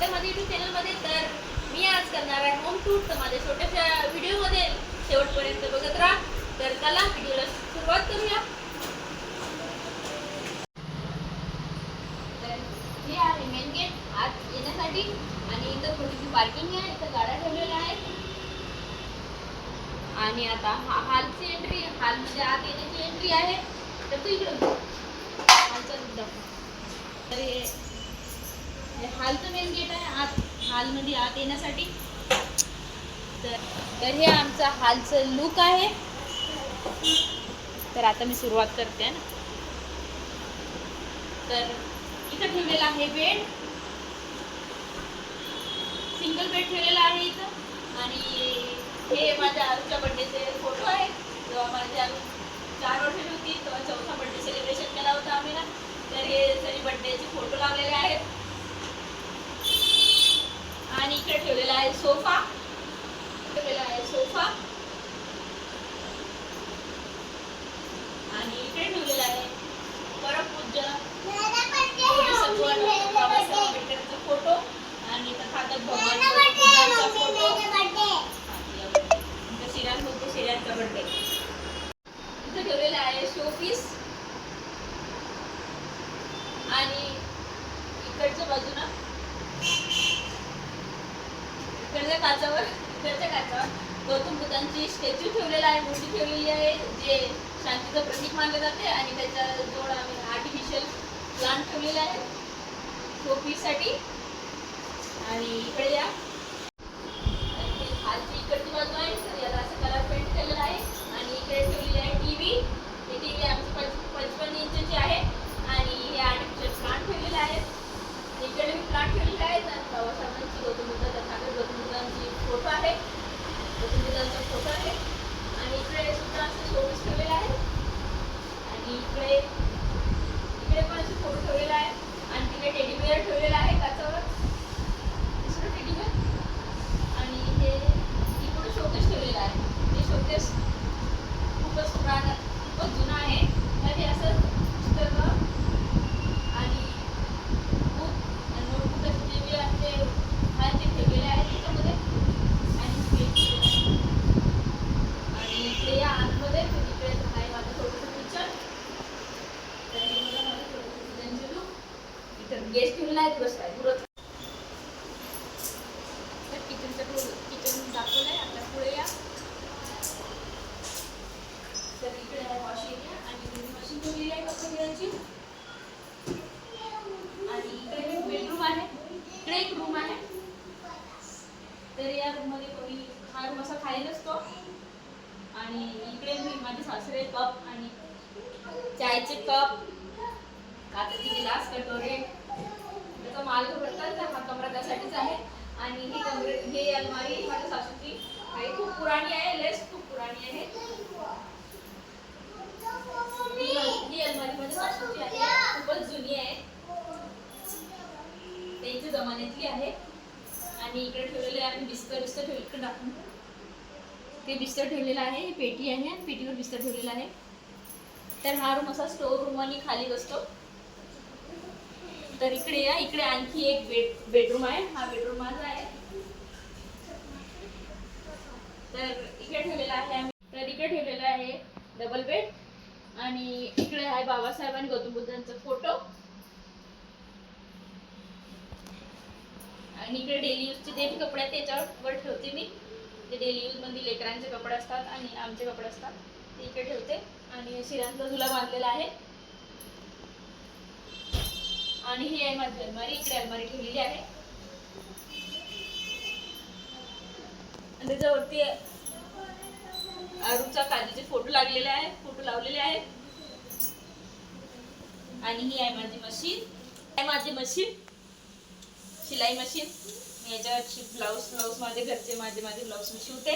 स्वागत माझ्या युट्यूब चॅनलमध्ये तर मी आज करणार आहे होम टूर तर माझ्या छोट्याशा व्हिडिओमध्ये शेवटपर्यंत बघत राहा. तर चला व्हिडिओला सुरुवात करूया. तर हे आहे मेन गेट आत येण्यासाठी आणि इथं थोडीशी पार्किंग आहे. इथं गाड्या ठेवलेल्या आहेत. आणि आता हा हालची एंट्री हालमध्ये आत येण्याची एंट्री आहे. तर तू इकडं हालचा मुद्दा तर हे म्हणजे हालचं मेन गेट आहे आत हालमध्ये आत येण्यासाठी. तर हे आमचा हालचं लुक आहे. तर आता मी सुरुवात करते ना? तर इथं ठेवलेला आहे बेड. सिंगल बेड ठेवलेला आहे इथं. आणि हे माझ्या आरूच्या बड्डेचे फोटो आहे. जेव्हा माझ्या चार वर्षाची होती तेव्हा चौथा बड्डे सेलिब्रेशन केला होता आम्ही ना. तर हे तरी बड्डेचे फोटो लावलेले आहेत. इकडे ठेवलेला आहे सोफा. ठेवलेला आहे सोफा. आणि इकडे ठेवलेला आहे परमपूज्य बाबासाहेब फोटो आणि तथागत भगवान फोटो. इथं श्रीराम होते बर्थडे इथं ठेवलेला आहे शोपीस आणि इकडच्या बाजूला इकडच्या काचावर त्याच्या काचावर गौतम बुद्धांची स्टॅच्यू ठेवलेला आहे मूर्ती ठेवलेली आहे जे शांतीचं प्रतीक मानले जाते आणि त्याच्या जोड आम्ही आर्टिफिशियल प्लांट ठेवलेला आहे. शोपीससाठी आणि इकडे या आणि हे खालची इकडची बाजू आहे तर याला असं कलर पेंट केलेला आहे आणि इकडे ठेवलेली आहे टीव्ही हे टीव्ही आमची पंच पंचपन्न इंचची आहे आणि हे आर्टिफिशियल प्लांट ठेवलेले आहेत इकडे मी प्लांट ठेवलेले आहेत आणि बाबासाहेबांची गौतम बुद्ध तथागत गौतम बुद्धांची फोटो आहे गौतम आहे. आणि इकडे सुद्धा असे शोपीस ठेवलेले आहे आणि इकडे इकडे पण असे फोटो ठेवलेला आहे आणि तिकडे टेडी बिअर ठेवलेला आहे काचावर दुसरं टेडी बिअर आणि हे इकडे शोकेस ठेवलेला आहे हे शोकेस खूपच पुराण खूपच जुनं आहे तर हे असं पुस्तकं आणि बुक आणि नोटबुक असे जे बी आहे ते आहे ते ठेवलेले आहे त्याच्यामध्ये आणि पेज ठेवलेलं आहे. आणि इकडे या आतमध्ये तर इकडे आहे माझं छोटंसं किचन तर हे बघा माझं छोटंसं किचनचं look. इथं गेस्ट ठेवलेला आहे दिवस काय तर किचनचं किचन दाखवलं आहे आता पुढे या. तर इकडे आहे वॉश आणि मशीन ठेवलेली आहे कपडे धुवायची आणि इकडे एक बेडरूम आहे. इकडे एक रूम आहे. तर या रूममध्ये कोणी हा रूम असा खाली नसतो. आणि इकडे मी माझे सासरे कप आणि चायचे कप काचाचे गिलास कटोरे त्याचा माल भरतात हा कमरा त्यासाठीच आहे. आणि ही कमरे हे अलमारी माझ्या सासूची आहे. खूप पुराणी आहे लेस खूप पुराणी आहे. ही अलमारी माझ्या सासूची आहे. खूपच जुनी आहे. त्यांच्या जमान्यातली आहे. आणि इकडे ठेवलेले आहे बिस्तर बिस्तर ठेवले. इकडे दाखवून ते बिस्तर ठेवलेलं आहे ही पेटी आहे आणि पेटीवर बिस्तर ठेवलेलं आहे. तर हा रूम असा स्टोर रूम आणि खाली बसतो. तर इकडे या इकडे आणखी एक बेड बेडरूम आहे. हा बेडरूम माझा आहे. तर इकडे ठेवलेला आहे आम्ही. तर इकडे ठेवलेला आहे डबल बेड आणि इकडे आहे बाबासाहेब आणि गौतम बुद्धांचा फोटो आणि इकडे डेली यूजचे जे कपडे आहेत त्याच्यावर ठेवते मी. ते डेली यूजमध्ये लेकरांचे कपडे असतात आणि आमचे कपडे असतात. ते इकडे ठेवते. आणि शिरांचा झुला बांधलेला आहे. आणि ही आहे माझी अलमारी इकडे अलमारी ठेवलेली आहे. आणि त्याच्यावरती आरूचा काजूचे फोटो लागलेले आहे फोटो लावलेले आहेत. आणि ही आहे माझी मशीन. आहे माझी मशीन. शिलाई मशीन. मी याच्यावरची ब्लाऊज ब्लाऊज माझे घरचे माझे माझे ब्लाऊज मी शिवते.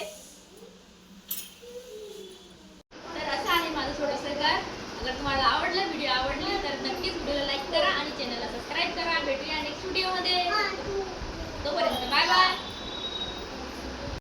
तर असं आहे माझं थोडंसं घर. जर तुम्हाला आवडला व्हिडिओ आवडला तर नक्कीच व्हिडिओला लाईक करा आणि चॅनलला सबस्क्राईब करा. भेटूया नेक्स्ट व्हिडिओमध्ये तोपर्यंत बाय बाय